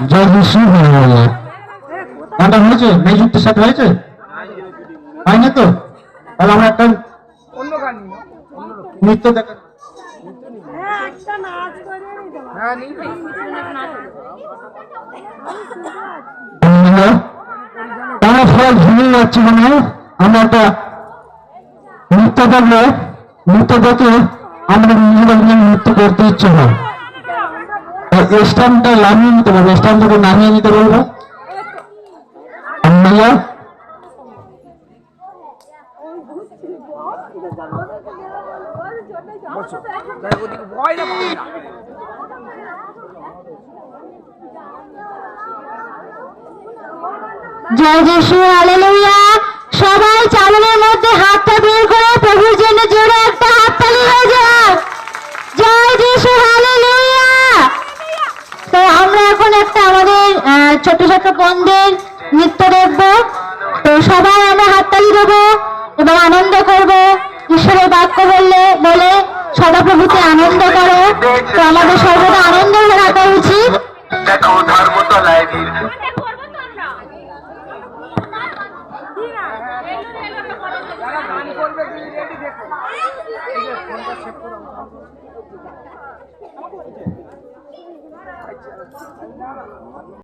জয় গানটা হয়েছে? সাথে হয়েছে? তো? তাহলে আমরা একটা। নৃত্য দেখা হ্যাঁ একটা নাচ করে নিতে পারো। হ্যাঁ তারা সবাই যাচ্ছে মানে আমরা একটা নৃত্য দেখলে নৃত্য দেখে আমরা নিজেরা নৃত্য করতে ইচ্ছে হয়। নামিয়ে নিতে পারব স্ট্যান্ডটাকে নামিয়ে নিতে পারব আমরা জয় সবাই চালনের মধ্যে হাতটা বের করে। ছোট ছোট বন্ধের নৃত্য দেখব। তো সবাই আমরা হাততালি দেবো এবং আনন্দ করব। ঈশ্বরের বাক্য বললে, বলে সদাপ্রভুতে আনন্দ করো। তো আমাদের সর্বদা আনন্দ রাখা উচিত। দেখো